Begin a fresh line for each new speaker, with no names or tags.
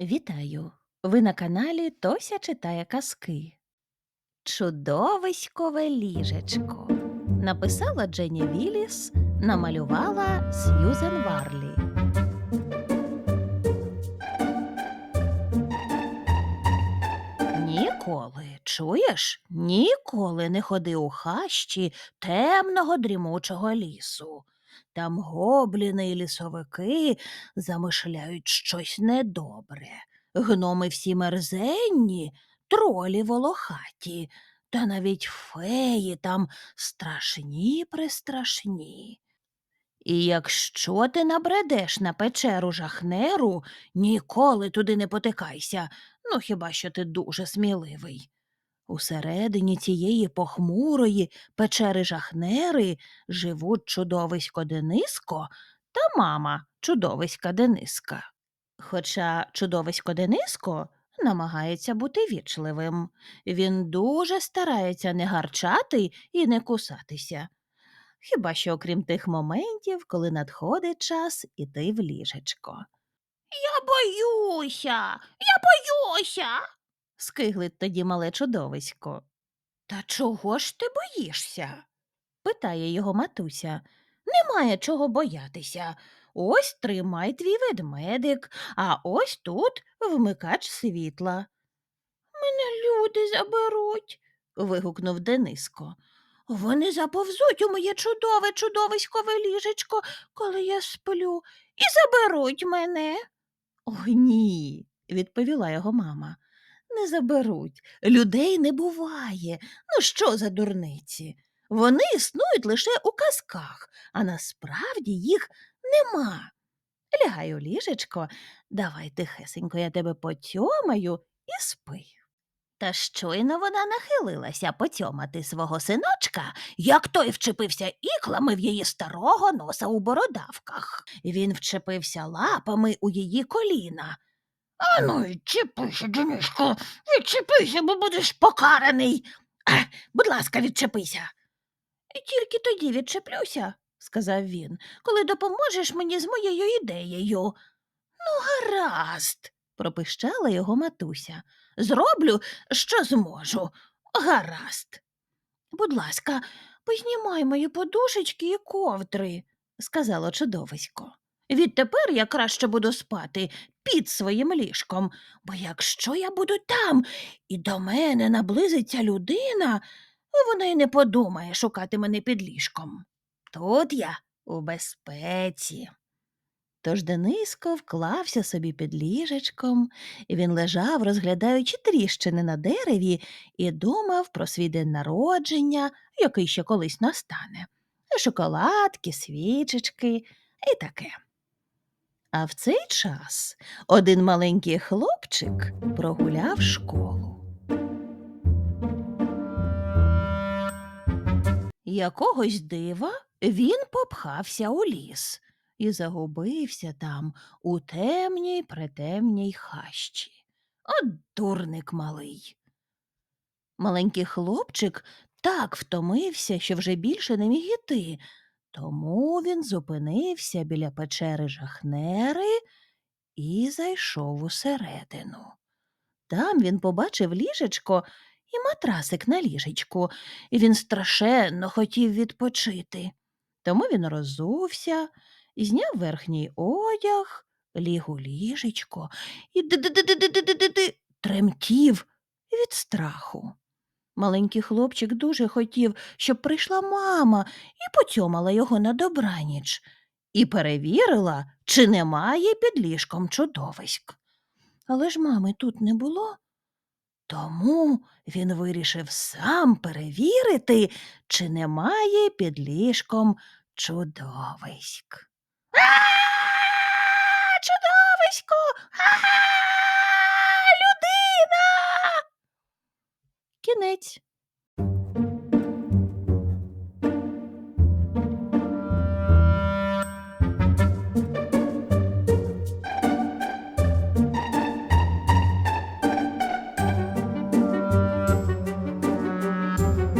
Вітаю! Ви на каналі Тося читає казки. Чудовиськове ліжечко. Написала Дженні Віліс, намалювала Сьюзен Варлі. Ніколи, чуєш? Ніколи не ходи у хащі темного дрімучого лісу. Там гобліни і лісовики замишляють щось недобре. Гноми всі мерзенні, тролі волохаті, та навіть феї там страшні престрашні. І якщо ти набредеш на печеру жахнеру, ніколи туди не потикайся, ну хіба що ти дуже сміливий. Усередині цієї похмурої печери жахнери живуть чудовисько Дениско та мама чудовиська Дениска. Хоча чудовисько Дениско намагається бути вічливим. Він дуже старається не гарчати і не кусатися. Хіба що окрім тих моментів, коли надходить час іти в ліжечко. Я боюся, я боюся. Скиглить тоді мале чудовисько. Та чого ж ти боїшся? питає його матуся. Немає чого боятися. Ось тримай твій ведмедик, а ось тут вмикач світла. Мене люди заберуть. вигукнув Дениско. Вони заповзуть у моє чудове чудовиськове ліжечко, коли я сплю, і заберуть мене. Ой ні, відповіла його мама. Не заберуть. Людей не буває. Ну що за дурниці? Вони існують лише у казках, а насправді їх нема. Лягай у ліжечко, давай тихесенько я тебе потьомаю і спи. Та щойно вона нахилилася потьомати свого синочка, як той вчепився іклами в її старого носа у бородавках. Він вчепився лапами у її коліна. Ану, відчепися, Дениско, відчепися, бо будеш покараний. А, будь ласка, відчепися. Тільки тоді відчеплюся, сказав він, коли допоможеш мені з моєю ідеєю. Ну, гаразд, пропищала його матуся. Зроблю, що зможу. Гаразд. Будь ласка, познімай мої подушечки і ковдри, сказало чудовисько. Відтепер я краще буду спати під своїм ліжком, бо якщо я буду там і до мене наблизиться людина, вона й не подумає шукати мене під ліжком. Тут я у безпеці. Тож Дениско вклався собі під ліжечком, і він лежав, розглядаючи тріщини на дереві, і думав про свій день народження, який ще колись настане, шоколадки, свічечки і таке. А в цей час один маленький хлопчик прогуляв школу. Якогось дива він попхався у ліс і загубився там у темній притемній хащі. От дурник малий. Маленький хлопчик так втомився, що вже більше не міг іти, тому він зупинився біля печери жахнери і зайшов усередину. Там він побачив ліжечко і матрасик на ліжечку, і він страшенно хотів відпочити. Тому він розувся, зняв верхній одяг, ліг у ліжечко і ди-ди-ди-ди-ди-ди-ди тремтів від страху. Маленький хлопчик дуже хотів, щоб прийшла мама і потьомала його на добраніч, і перевірила, чи немає під ліжком чудовиськ. Але ж мами тут не було. Тому він вирішив сам перевірити, чи немає під ліжком чудовиськ. А, чудовисько! А, Good night.